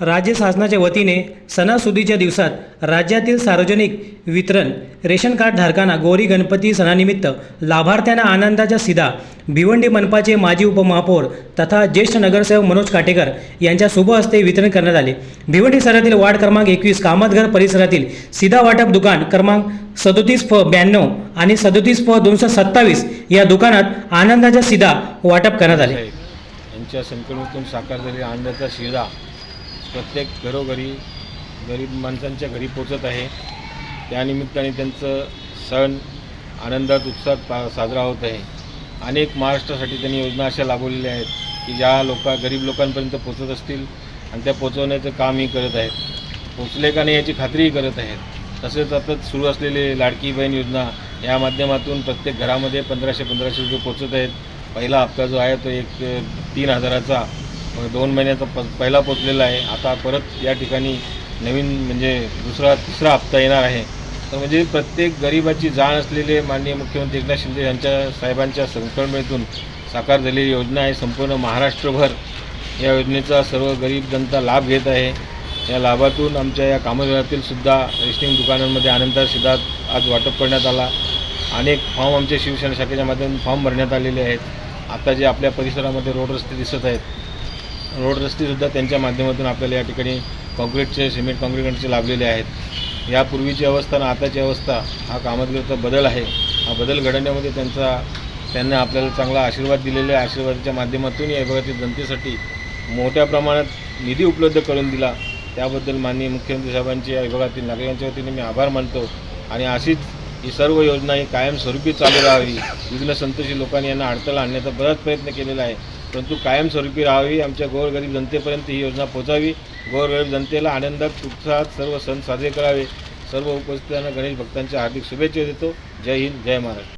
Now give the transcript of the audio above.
राज्य शासनाच्या वतीने सणासुदीच्या दिवसात राज्यातील सार्वजनिक वितरण रेशन कार्ड धारकांना गौरी गणपती सणानिमित्त लाभार्थ्यांना आनंदाच्या सिधा भिवंडी मनपाचे माजी उपमहापौर तथा ज्येष्ठ नगरसेवक मनोज काटेकर यांच्या शुभ हस्ते वितरण करण्यात आले. भिवंडी शहरातील वार्ड क्रमांक एकवीस कामतघर परिसरातील सिधा वाटप दुकान क्रमांक सदोतीस फ ब्याण्णव आणि सदोतीस फ दोनशे सत्तावीस या दुकानात आनंदाच्या सिधा वाटप करण्यात आले. यांच्या संकलनातून साकार झालेला आनंदाचा शिधा प्रत्येक घरोघरी गरीब माणसांच्या घरी पोचत आहे. त्यानिमित्ताने त्यांचं सण आनंदात उत्साहात पा साजरा होत आहे. अनेक महाराष्ट्रासाठी त्यांनी योजना अशा राबवलेल्या आहेत की ज्या लोका गरीब लोकांपर्यंत पोचत असतील आणि त्या पोचवण्याचं कामही करत आहेत. पोचले का नाही याची खात्रीही करत आहेत. तसेच आता सुरू असलेले लाडकी बहीण योजना या माध्यमातून प्रत्येक घरामध्ये पंधराशे पंधराशे रुपये पोचत आहेत. पहिला हप्ता जो आहे तो एक तीन हजाराचा. दोन महिन्याचा प पहिला पोचलेला आहे. आता परत या ठिकाणी नवीन म्हणजे दुसरा तिसरा हप्ता येणार आहे. तर म्हणजे प्रत्येक गरिबाची जाण असलेले माननीय मुख्यमंत्री एकनाथ शिंदे यांच्या साहेबांच्या संकल्पनेतून साकार झालेली योजना आहे. संपूर्ण महाराष्ट्रभर या योजनेचा सर्व गरीब जनता लाभ घेत आहे. या लाभातून आमच्या या कामगारातील सुद्धा रेशनिंग दुकानांमध्ये आनंदा सिद्धात आज वाटप करण्यात आला. अनेक फॉर्म आमच्या शिवसेना शाखेच्या माध्यमातून फॉर्म भरण्यात आलेले आहेत. आता जे आपल्या परिसरामध्ये रोड रस्ते दिसत आहेत रोड रस्तेसुद्धा त्यांच्या माध्यमातून आपल्याला या ठिकाणी कॉन्क्रीटचे सिमेंट कॉन्क्रीटचे लाभलेले आहेत. यापूर्वीची अवस्था आणि आताची अवस्था हा कामगिरीचा बदल आहे. हा बदल घडवण्यामध्ये त्यांचा त्यांना आपल्याला चांगला आशीर्वाद दिलेला आहे. आशीर्वादाच्या माध्यमातून या विभागातील जनतेसाठी मोठ्या प्रमाणात निधी उपलब्ध करून दिला. त्याबद्दल माननीय मुख्यमंत्री साहेबांचे या विभागातील नागरिकांच्या वतीने मी आभार मानतो. आणि अशीच ही सर्व योजना ही कायमस्वरूपी चालू राहावी. विघ्न संतोषी लोकांनी यांना अडथळा आणण्याचा बराच प्रयत्न केलेला आहे. परंतु कायमस्वरूपी राहावी आमच्या गोरगरीब जनतेपर्यंत ही योजना पोचावी गोरगरीब जनतेला आनंदात उत्साहात सर्व सण साजरे करावे. सर्व उपस्थितांना गणेश भक्तांच्या हार्दिक शुभेच्छा देतो. जय हिंद जय महाराष्ट्र.